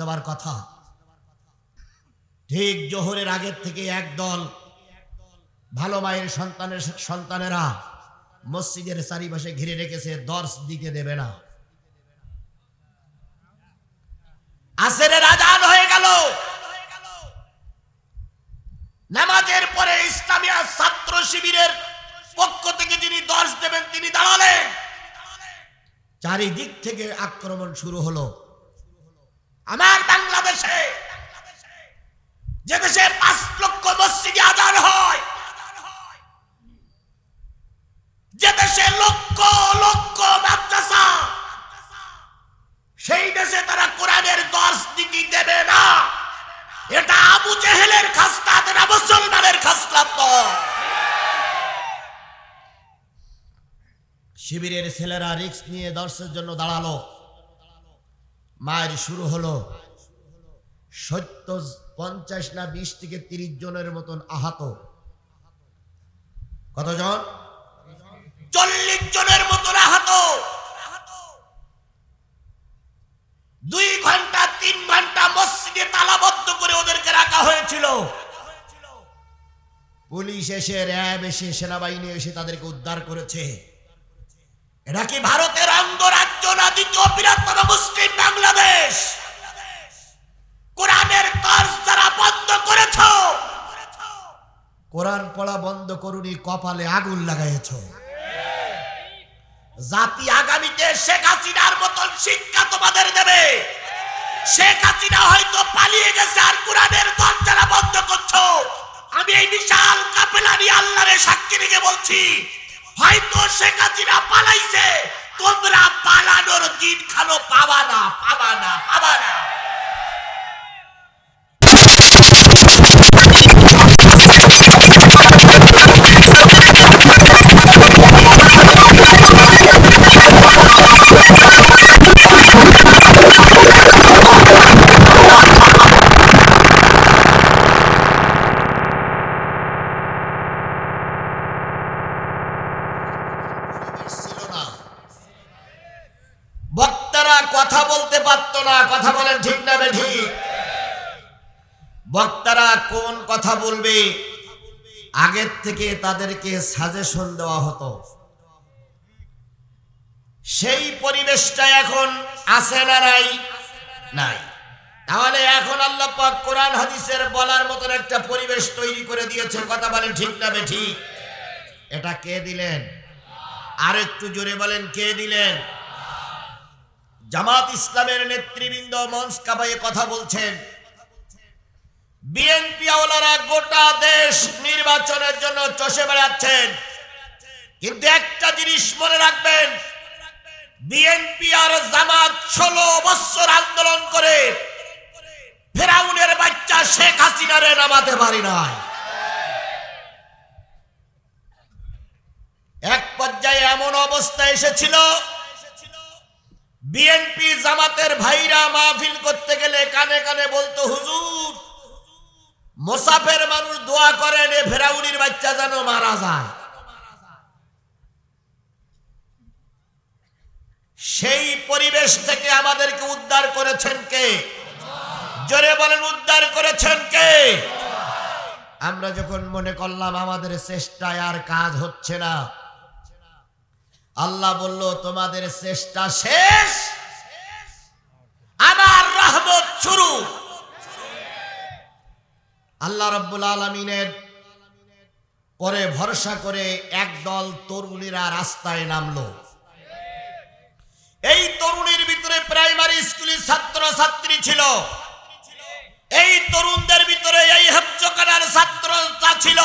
দেওয়ার কথা। ঠিক জোহরের আগের থেকে একদল ভালো মায়ের সন্তানের সন্তানেরা মসজিদের চারিপাশে ঘিরে রেখেছে, দর্শ দিতে দেবে না। আসরের আজান হয়ে গেল। নামাজের পরে ইসলামিয়া ছাত্র শিবিরের পক্ষ থেকে যিনি দর্শ দেবেন, তিনি দাঁড়ালেন। চারিদিক থেকে আক্রমণ শুরু হলো। আমার বাংলাদেশে যে দেশে পাঁচ লক্ষ মসজিদে আজান হয়, যে দেশে লক্ষ লক্ষ মাদ্রাসা, সেই দেশে তারা কোরআনের দর্শ দিতে দেবে না এটা আবু জেহেলের খাসলাত এটা মুসলমানের খাসলাত নয়। শিবিরের ছেলেরা রিক্স নিয়ে দর্শের জন্য দাঁড়াল মায়ের শুরু হলো। সত্য পঞ্চাশ না বিশ থেকে তিরিশ জনের মতন আহত। কতজন? চল্লিশ জনের মতন আহত। দুই ঘণ্টা, তিন ঘণ্টা মসজিদে তালাবদ্ধ করে ওদেরকে রাখা হয়েছিল। পুলিশ এসে, র্যাব এসে, সেনাবাহিনী এসে তাদেরকে উদ্ধার করেছে। এটা কি ভারতের অঙ্গরাজ্য? না দ্বিতীয় বৃহত্তম মুসলিম বাংলাদেশ। কোরআনের তর্জ যারা বন্ধ করেছ, কোরআন পড়া বন্ধ করুনি, কপালে আগুন লাগাইছ জাতি আগামীতে শেখ হাসিনার মতন শিক্ষা তোমাদের দেবে। শেখ হাসিনা হয়তো পালিয়ে গেছে, আর কোরআনের দরজারা বন্ধ করছ, আমি এই বিশাল কাপেলা নিয়ে আল্লাহরে সাক্ষী রেখে বলছি, হয়তো শেখ হাসিনা পালাইছে তোমরা পালানোর দিন খালো পাবা না পাবা না। ঠিক না ঠিক? বক্তারা কোন কথা বলবে? আগের থেকে তাদেরকে সাজেশন দেওয়া হতো। সেই পরিবেশটা এখন আছে না নাই? নাই। তাহলে এখন আল্লাহ পাক কোরআন হাদিসের বলার মতন একটা পরিবেশ তৈরি করে দিয়েছে কথা বলেন ঠিক না বে ঠিক? এটা কে দিলেন? আর একটু জোরে বলেন, কে দিলেন? জামাত ইসলামের নেতৃবৃন্দ মঞ্চ কাবাইয়ে কথা বলছেন। বিএনপি আওলারা গোটা দেশ নির্বাচনের জন্য চষে বেড়াচ্ছেন। কিন্তু একটা জিনিস মনে রাখবেন, বিএনপি আর জামাত ষোলো বছর আন্দোলন করে ফেরাউনের বাচ্চা শেখ হাসিনারে নামাতে পারি নাই। এক পর্যায়ে এমন অবস্থা এসেছিল বিএনপি জামাতের ভাইরা মাহফিল করতে গেলে কানে কানে বলতো, হুজুর, মোসাফের মানুষ দোয়া করেন এ ফেরাউনির বাচ্চা যেন মারা যায়। সেই পরিবেশ থেকে আমাদেরকে উদ্ধার করেছেন কে? জোরে বলেন, উদ্ধার করেছেন কে? আমরা যখন মনে করলাম আমাদের চেষ্টায় আর কাজ হচ্ছে না আল্লাহ বলল, তোমাদের চেষ্টা শেষ। আমার রহমত শুরু। আল্লাহ রব্বুল আলমিনের পরে ভরসা করে একদল তরুণীরা রাস্তায় নামলো। এই তরুণীর ভিতরে প্রাইমারি স্কুলের ছাত্র ছাত্রী ছিল। এই তরুণদের ভিতরে এই হেফজকানার ছাত্ররা ছিল।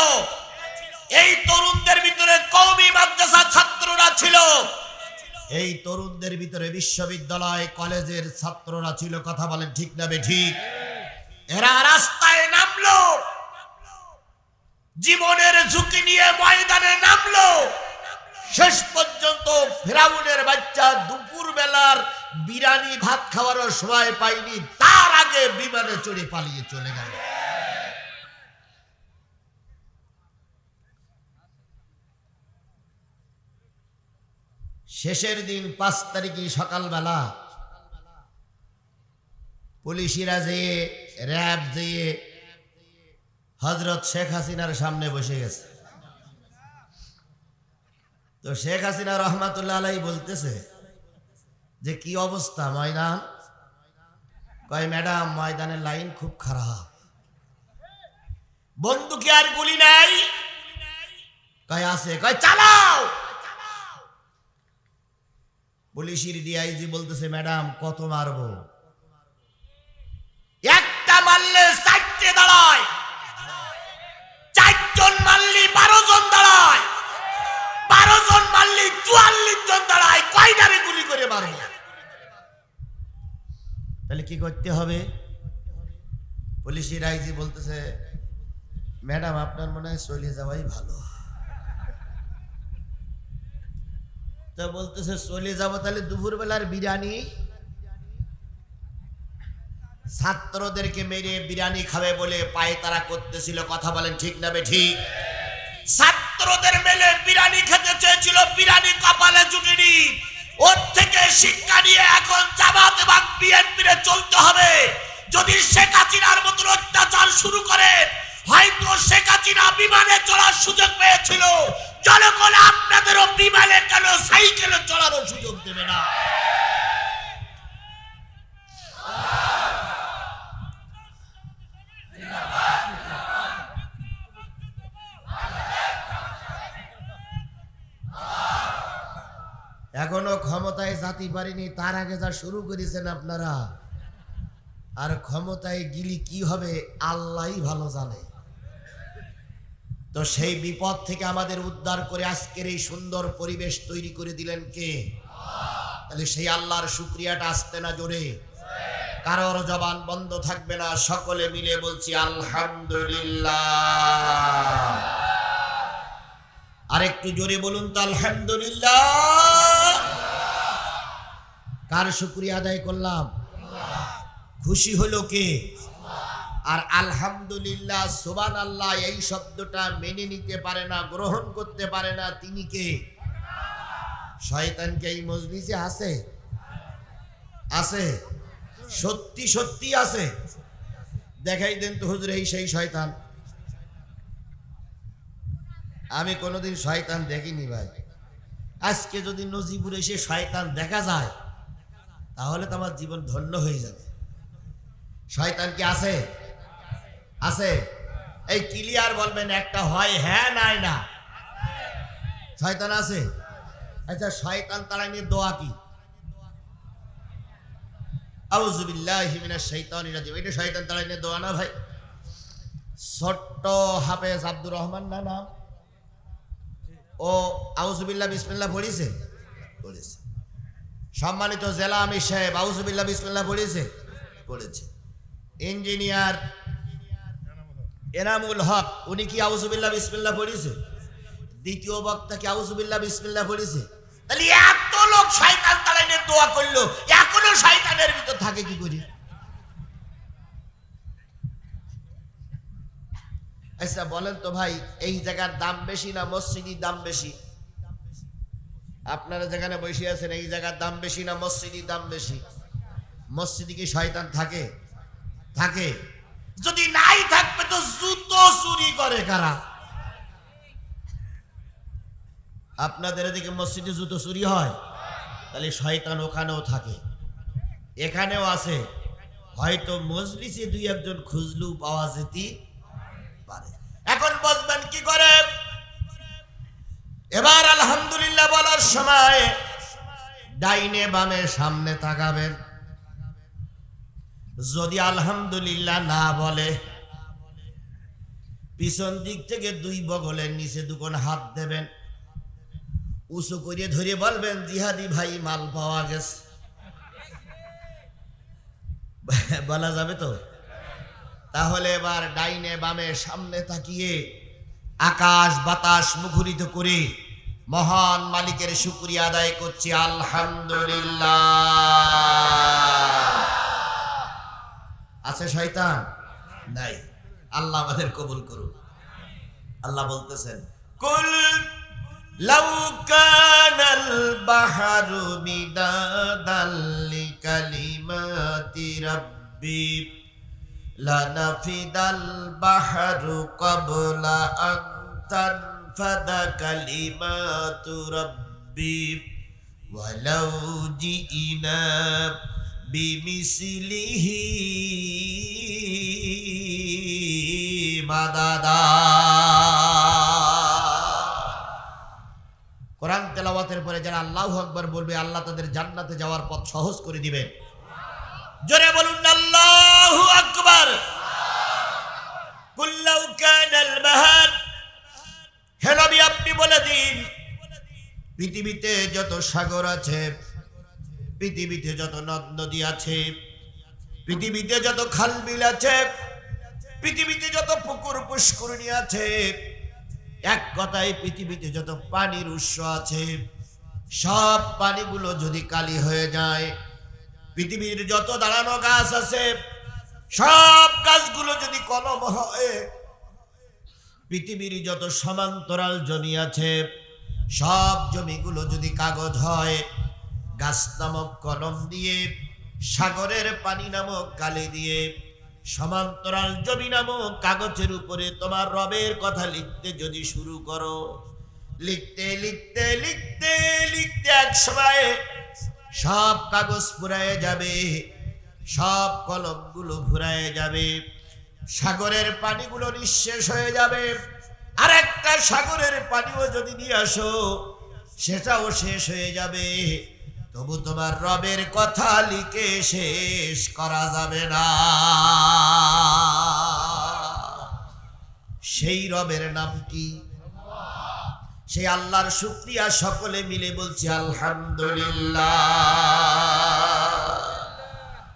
এই তরুণদের ভিতরে কৌমি মাদ্রাসা ছাত্ররা ছিল। এই তরুণদের ভিতরে বিশ্ববিদ্যালয় কলেজের ছাত্ররা ছিল। কথা বলেন ঠিক না ঠিক? এরা রাস্তায় নামলো। জীবনের ঝুঁকি নিয়ে ময়দানে নামলো। শেষ পর্যন্ত ফেরাউনের বাচ্চা দুপুর বেলার বিরানি ভাত খাওয়ারও সময় পাইনি তার আগে বিমানে চড়ে পালিয়ে চলে গেল। শেষের দিন পাঁচ তারিখে সকালবেলা পুলিশিরা যেয়ে র্যাব যেয়ে হজরত শেখ হাসিনার সামনে বসে গেছে। তো শেখ হাসিনা রহমাতুল্লাহ আলাই বলতেছে যে, কি অবস্থা ময়দান? কয়, ম্যাডাম, ময়দানের লাইন খুব খারাপ। বন্দুকে আর গুলি নাই? কয়, আছে। কয়, চালাও! পুলিশের ডিআইজি বলতেছে ম্যাডাম কত মারবো? একটা মারলে চারটে দাঁড়ায়। চারজন মারলি বারো জন দাঁড়ায়। বারো জন মারলি চুয়াল্লিশ জন দাঁড়ায়। কয়টারে গুলি করে মারবো? তাহলে কি করতে হবে? পুলিশের আইজি বলতেছে ম্যাডাম আপনার মনে হয় চলে যাওয়াই ভালো তো বলতেছে, চলে যাব তাহলে দুপুরবেলার বিরিয়ানি। ছাত্রদেরকে মেরে বিরিয়ানি খাবে বলে পায়ে তারা করতেছিল, কথা বলেন ঠিক না ঠিক? ছাত্রদের মেলে বিরিয়ানি খেতে চেয়েছিল, বিরিয়ানি কপালে জুটিনি। ওর থেকে শিক্ষা নিয়ে এখন জামাত এবং বিএনপির চলতে হবে। যদি শেখ হাসিনার মতন অত্যাচার শুরু করে, হয়তো শেখ হাসিনা বিমানে চলার সুযোগ পেয়েছিল। জনগণ আপনাদেরও বিমানে কেন সাইকেলে চলারও সুযোগ দেবে না? এখনও ক্ষমতায় জাতি পারিনি তার আগে যা শুরু করেছেন আপনারা। আর ক্ষমতায় গিলি কি হবে, আল্লাহই ভালো জানে। তো সেই বিপদ থেকে আমাদের উদ্ধার করে আজকের এই সুন্দর পরিবেশ তৈরি করে দিলেন কে? তাহলে সেই আল্লাহর শুক্রিয়াটা আসতে না জোরে। কারোর জবান বন্ধ থাকবে না, সকলে মিলে বলছি আলহামদুলিল্লাহ। আর একটু জোরে বলুন তো আলহামদুলিল্লাহ। কার শুক্রিয়া আদায় করলাম? খুশি হলো কে? আর আলহামদুলিল্লাহ সোবান আল্লাহ এই শব্দটা মেনে নিতে পারে না, গ্রহণ করতে পারে না, তিনি কে? শয়তানকে এই মজলিসে আছে? আছে। সত্যি সত্যি আছে। দেখাই দেন তো হুজুর, এই সেই শয়তান। আমি কোনোদিন শয়তান দেখিনি ভাই। আজকে যদি নজিবুর এসে শয়তান দেখা যায়, তাহলে তো আমার জীবন ধন্য হয়ে যাবে। শয়তান কি আছে? আছে? এই ক্লিয়ার বলবেন, একটা হয় হ্যাঁ নাই, না। শয়তান আছে? আচ্ছা শয়তান তারা নিয়ে দোয়া কি? ছোট্ট হাফেজ আব্দুর রহমান না নাম? ও পড়েছে? সম্মানিত জেলা আমির সাহেব আউজুবিল্লাহ বিসমিল্লাহ পড়েছে? পড়েছে। ইঞ্জিনিয়ার এনামুল হক, উনি কি আউজুবিল্লাহ বিসমিল্লাহ পড়েছে দ্বিতীয় বক্তা কি আউজুবিল্লাহ বিসমিল্লাহ পড়েছে তাহলে এত লোক শয়তান তালাইনের দোয়া করল, এখনও শয়তানের ভিতর থাকে কি করি? আচ্ছা বলেন তো ভাই, এই জায়গার দাম বেশি না মসজিদের দাম বেশি? আপনারা যেখানে বসে আছেন, এই জায়গার দাম বেশি না মসজিদের দাম বেশি? মসজিদে কি শয়তান থাকে? থাকে। যদি নাই থাকবে তো জুতো চুরি করে কারা? আপনাদের এদিকে মসজিদে জুতো চুরি হয়? তাহলে শয়তান ওখানেও থাকে। এখানেও আছে। হয়তো মজলিসে দুই একজন খুঁজলু পাওয়া যেতে পারে। এখন বসবেন কি করে? এবার আলহামদুলিল্লাহ বলার সময় ডাইনে বামে সামনে তাকাবেন। যদি আলহামদুলিল্লাহ না বলে, পিছন দিক থেকে দুই বগলের নিচে দুকোন হাত দেবেন। উঁচু করে ধরে বলবেন, জিহাদি ভাই, মাল পাওয়া গেছে। বলা যাবে তো? তাহলে এবার ডাইনে বামে সামনে তাকিয়ে আকাশ বাতাস মুখরিত করে মহান মালিকের শুক্রিয়া আদায় করছি। আলহামদুলিল্লাহ। আছে শয়তান? নাই। আল্লাহ আমাদের কবুল করুন আল্লাহ বলতেছেন, কুল লাউকানাল বাহারু মিদাদাল লিকালিমাতি রাব্বি, লানাফিদাল বাহারু ক্বাবলা আন ফাদা কালিমাতু রাব্বি, ওয়ালাউ জিনা বিমিসিলিহি মাদাদা কোরআন তেলাওয়াতের পরে যারা আল্লাহ আকবর বলবে, আল্লাহ তাদের জান্নাতে যাওয়ার পথ সহজ করে দিবেন জোরে বলুন, আল্লাহ আকবর। কুল্লাউ কানাল বাহার আপনি বলে দিন, পৃথিবীতে যত সাগর আছে পৃথিবীতে যত নদ নদী আছে, পৃথিবীতে যত খাল বিল আছে, পৃথিবীতে যত পুকুর পুষ্করণী আছে, এক কথায় পৃথিবীতে যত পানির উৎস আছে, সব পানিগুলো যদি কালি হয়ে যায়, পৃথিবীর যত দাঁড়ানো গাছ আছে, সব গাছগুলো যদি কলম হয়, পৃথিবীর যত সমান্তরাল জমি আছে, সব জমিগুলো যদি কাগজ হয় গাছ নামক কলম দিয়ে, সাগরের পানি নামক কালি দিয়ে, সমান্তরাল জমি নামক কাগজের উপরে তোমার রবের কথা লিখতে যদি শুরু করো, লিখতে লিখতে লিখতে লিখতে এক সময় সব কাগজ ফুরায় যাবে, সব কলমগুলো ফুরায় যাবে, সাগরের পানিগুলো নিঃশেষ হয়ে যাবে। আর একটা সাগরের পানিও যদি নিয়ে আসো, সেটাও শেষ হয়ে যাবে। তবু তোমার রবের কথা লিখে শেষ করা যাবে না। সেই রবের নাম কি? সেই আল্লাহর শুক্রিয়া সকলে মিলে বলছি, আলহামদুলিল্লাহ।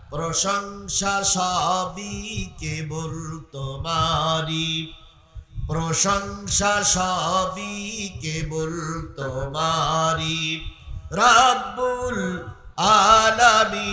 প্রশংসা সবই কেবল তোমারি প্রশংসা সবই কেবল তোমারি রাব্বুল আলামিন,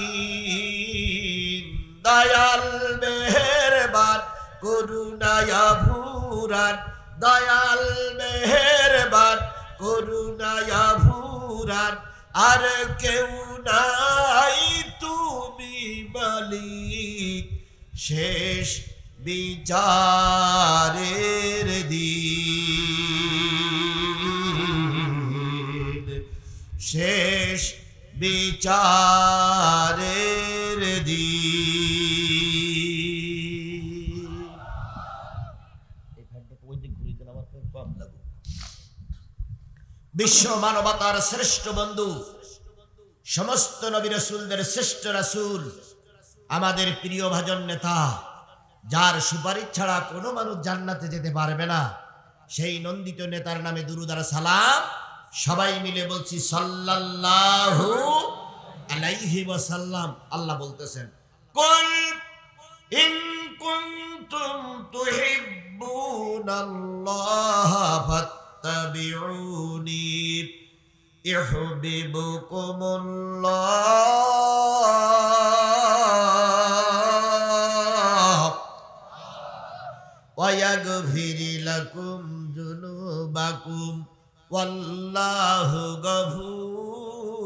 দয়াল মেহেরবান, করুণায়া ভুরান, দয়াল মেহেরবান, করুণায়া ভুরান, আর কেউ নাই তুমি মালিক। শেষ বিচারের দিন। খুব কম লাগুক বিশ্ব মানবতার শ্রেষ্ঠ বন্ধু, সমস্ত নবী রসুলদের শ্রেষ্ঠ রাসুল, আমাদের প্রিয় ভাজন নেতা, যার সুপারিশ ছাড়া কোনো মানুষ জান্নাতে যেতে পারবে না। সেই নন্দিত নেতার নামে দুরুদার সালাম। সবাই মিলে বলছি, সাল্লাল্লাহু আলাইহি ওয়াসাল্লাম। আল্লাহ বলতেছেন, কুল ইন কুনতুম তুহিব্বুনাল্লাহ ফাত্তাবিউনি, ইউহিব্বুকুমুল্লাহ ওয়া ইয়াগফির লাকুম যুনুবাকুম। والله غفور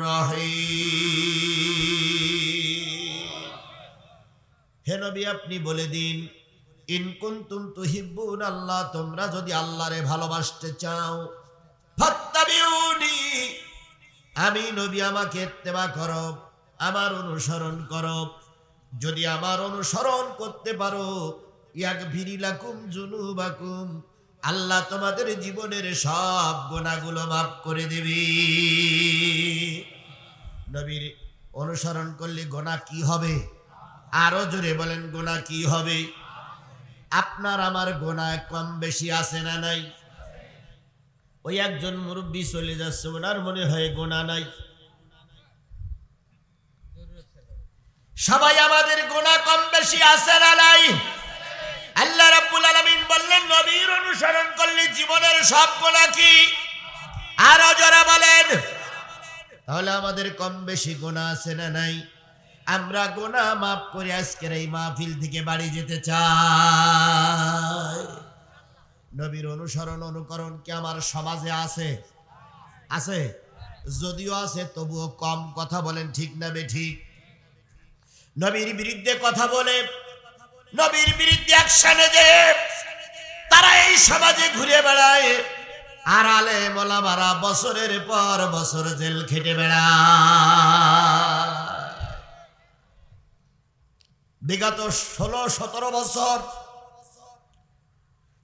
رحيم হে নবী আপনি বলে দিন ইন কুনতুম তুহিব্বুন আল্লাহ তোমরা যদি আল্লাহরে ভালোবাসতে চাও ফাত্তাবিউনি আমি নবী আমাকে ইত্তেবা করো আমার অনুসরণ করো যদি আমার অনুসরণ করতে পারো ইয়াক ভিরিলাকুম জুনুবাকুম আল্লাহ তোমাদের জীবনের সব গোনাগুলো মাফ করে দেবে। নবীর অনুসরণ করলে গোনা কি হবে? আরও জোরে বলেন, গোনা কি হবে? আপনার আমার গোনা কম বেশি আছে না নাই? ওই একজন মুরব্বী চলে যাচ্ছে, ওনার মনে হয় গোনা নাই। সবাই আমাদের গোনা কম বেশি আছে না নাই? আল্লাহ বললেন, নবীর অনুসরণ করলে জীবনের সব গোনা কি? আরও যারা বলেন। তাহলে আমাদের কম বেশি গোনা আছে না নাই? আমরা গোনা মাফ করে আজকের এই মাহফিল থেকে বাড়ি যেতে চাই। নবীর অনুসরণ, অনুকরণ কি আমার সমাজে আছে? আছে। যদিও আছে, তবুও কম কথা বলেন, ঠিক না বে ঠিক নবীর বিরুদ্ধে কথা বলে, নবীর বিরুদ্ধে একসানে যে তারা এই সমাজে ঘুরে বেড়ায়। আর আলে মোলামারা বছরের পর বছর জেল খেটে বেড়ায়। বিগত ষোলো, সতেরো বছর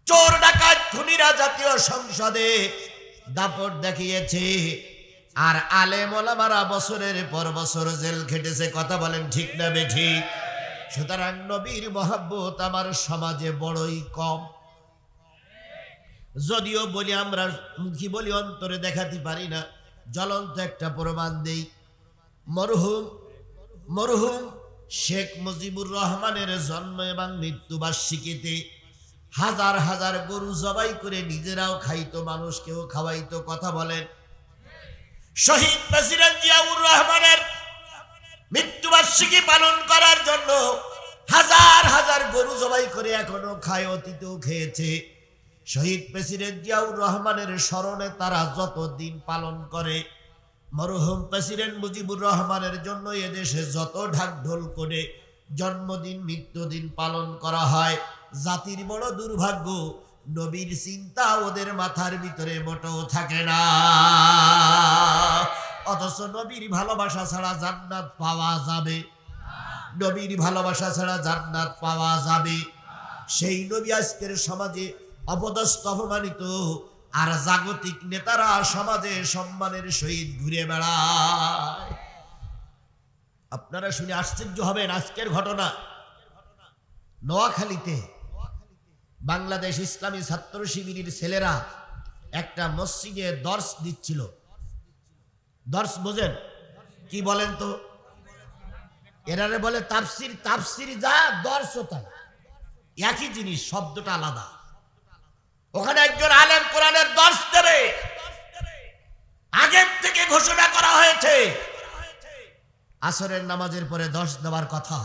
চোর ডাকাত খুনিরা জাতীয় সংসদে দাপট দেখিয়েছে। আর আলে মোলামারা বছরের পর বছর জেল খেটেছে, কথা বলেন ঠিক না বে ঠিক সুতরাং নবীর মহাব্বত আমার সমাজে বড়ই কম। যদিও বলি আমরা মুখী বলি, অন্তরে দেখাতে পারি না। জ্বলন্ত একটা প্রমাণ দেই। মরহুম মরহুম শেখ মুজিবুর রহমানের জন্ম এবং মৃত্যুবার্ষিকীতে হাজার হাজার গরু জবাই করে নিজেরাও খাইতো, মানুষকেও খাওয়াইতো, কথা বলেন। শহীদ প্রেসিডেন্ট জিয়াউর রহমানের মৃত্যুবার্ষিকী পালন করার জন্য হাজার হাজার গরু জবাই করে এখনও খায়, অতীতেও খেয়েছে। শহীদ প্রেসিডেন্ট জিয়াউর রহমানের স্মরণে তারা যত দিন পালন করে, মরহুম প্রেসিডেন্ট মুজিবুর রহমানের জন্য এদেশে যত ঢাকঢোল করে জন্মদিন, মৃত্যুদিন পালন করা হয়। জাতির বড় দুর্ভাগ্য, নবীর চিন্তা ওদের মাথার ভিতরে মোটেও থাকে না। অথচ নবীর ভালোবাসা ছাড়া জান্নাত পাওয়া যাবে। নবীর ভালোবাসা ছাড়া জান্নাত পাওয়া যাবে। সেই নবী আজকের সমাজে অপদস্থ অপমানিত আর জাগতিক নেতারা সমাজে সম্মানের সহিত ঘুরে বেড়ায়। আপনারা শুনে আশ্চর্য হবেন আজকের ঘটনা। নোয়াখালীতে বাংলাদেশ ইসলামী ছাত্র শিবিরের ছেলেরা একটা মসজিদে দর্শ দিচ্ছিল। দর্শ বোঝেন? কি বলেন তো? এরারে বলে তাফসির তাফসির যা, দর্শ তাই। একই জিনিস, শব্দটা আলাদা। ওখানে একজন আলেম কোরআনের দর্শ দেবে। আগের থেকে ঘোষণা করা হয়েছে। আসরের নামাজের পরে দশ দেওয়ার কথা।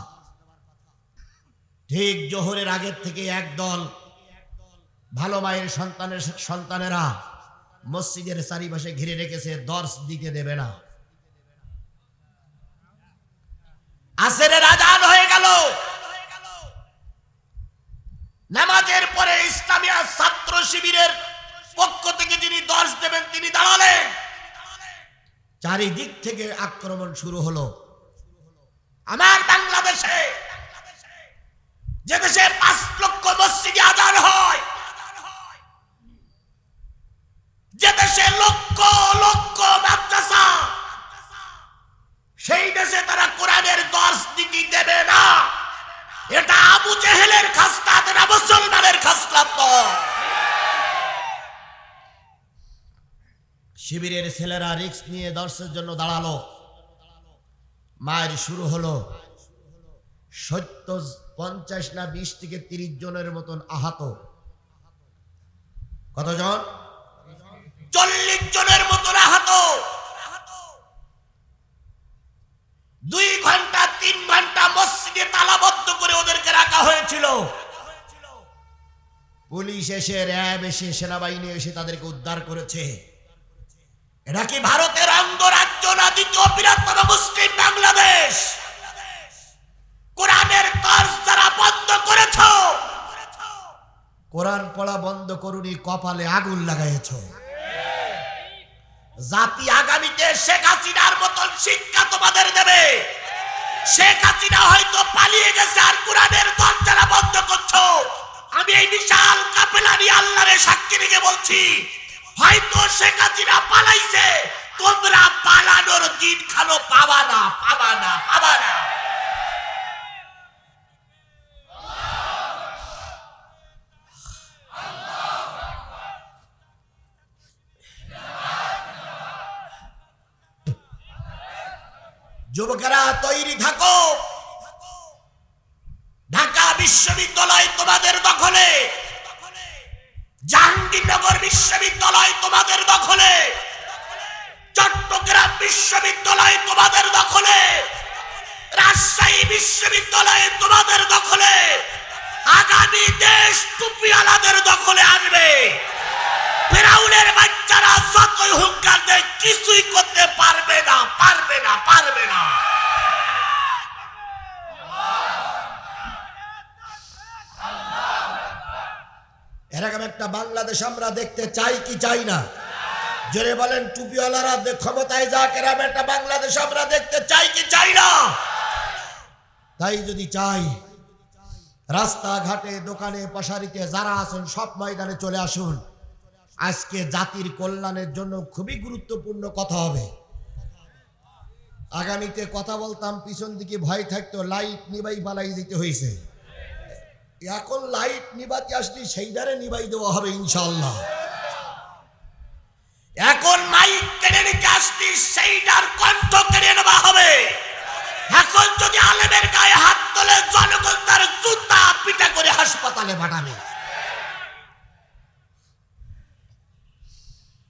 ঠিক জোহরের আগের থেকে একদল ভালো মায়ের সন্তানের সন্তানেরা মসজিদের চারিপাশে ঘিরে রেখেছে, দর্শ দিতে দেবে না। আসরের আজান হয়ে গেল। নামাজের পরে ইসলামিয়া ছাত্র শিবিরের পক্ষ থেকে যিনি দর্শ দেবেন, তিনি দাঁড়ালেন। চারিদিক থেকে আক্রমণ শুরু হলো। আমার বাংলাদেশে যে দেশে পাঁচ লক্ষ মসজিদে আদান হয়, যে দেশে লক্ষ লক্ষ মাদ্রাসা, সেই দেশে তারা কোরআনের দর্শ দিতে দেবে না। এটা আবু জেহেলের শিবিরের ছেলেরা রিক্স নিয়ে দর্শের জন্য দাঁড়াল। মায়ের শুরু হলো সত্য পঞ্চাশ না বিশ থেকে তিরিশ জনের মতন আহত। কতজন? পুলিশ এসে র্যাব এসে সেনাবাহিনী এসে তাদেরকে উদ্ধার করেছে। এটা কি ভারতের অঙ্গরাজ্য না দ্বিতীয় বৃহত্তম মুসলিম বাংলাদেশ? কোরআনের তর্জ যারা বন্ধ করেছ, কোরআন পড়া বন্ধ করুনি, কপালে আগুন লাগাইছ জাতি আগামীতে শেখ হাসিনার মতন শিক্ষা তোমাদের দেবে। শেখ হাসিনা হয়তো পালিয়ে গেছে আর কোরআনের দরজারা বন্ধ করছ আমি এই বিশাল কাপেলা নিয়ে আল্লাহরে সাক্ষী রেখে বলছি, হয়তো শেখ হাসিনা পালাইছে, তোমরা পালানোর দিন খালো পাবা না পাবা না পাবা না। যুবকেরা তৈরি থাকো। ঢাকা বিশ্ববিদ্যালয় তোমাদের দখলে। জাহাঙ্গীরনগর বিশ্ববিদ্যালয় তোমাদের দখলে। চট্টগ্রাম বিশ্ববিদ্যালয় তোমাদের দখলে। রাজশাহী বিশ্ববিদ্যালয় তোমাদের দখলে। আগামী দেশ টুপিওয়ালাদের দখলে আসবে ফেরাউনের বাচ্চারা যতই হুঙ্কার দেয়, কিছুই করতে পারবে না পারবে না পারবে না। এরকম একটা বাংলাদেশ আমরা দেখতে চাই কি চাই না? জোরে বলেন, টুপিওয়ালারা ক্ষমতায় যাক, এরকম একটা বাংলাদেশ আমরা দেখতে চাই কি চাই না? তাই যদি চাই, রাস্তাঘাটে, দোকানে, পশারিতে যারা আছেন, সব ময়দানে চলে আসুন। আজকে জাতির কল্যাণের জন্য খুবই গুরুত্বপূর্ণ কথা হবে। আগামীতে কথা বলতাম, পিছন দিকে ভয় থাকতো, লাইট নিবাই পালাই যেতে হয়েছে এখন লাইট নিবাতে আসলি, সেই ধারে নিবাই দেওয়া হবে ইনশাল্লাহ এখন মাইক কেড়ে নিতে আসলি সেইটার কণ্ঠ কেড়ে নেওয়া হবে। এখন যদি আলেমের গায়ে হাত তোলে, জনগণ তার জুতা পিটা করে হাসপাতালে পাঠাবে।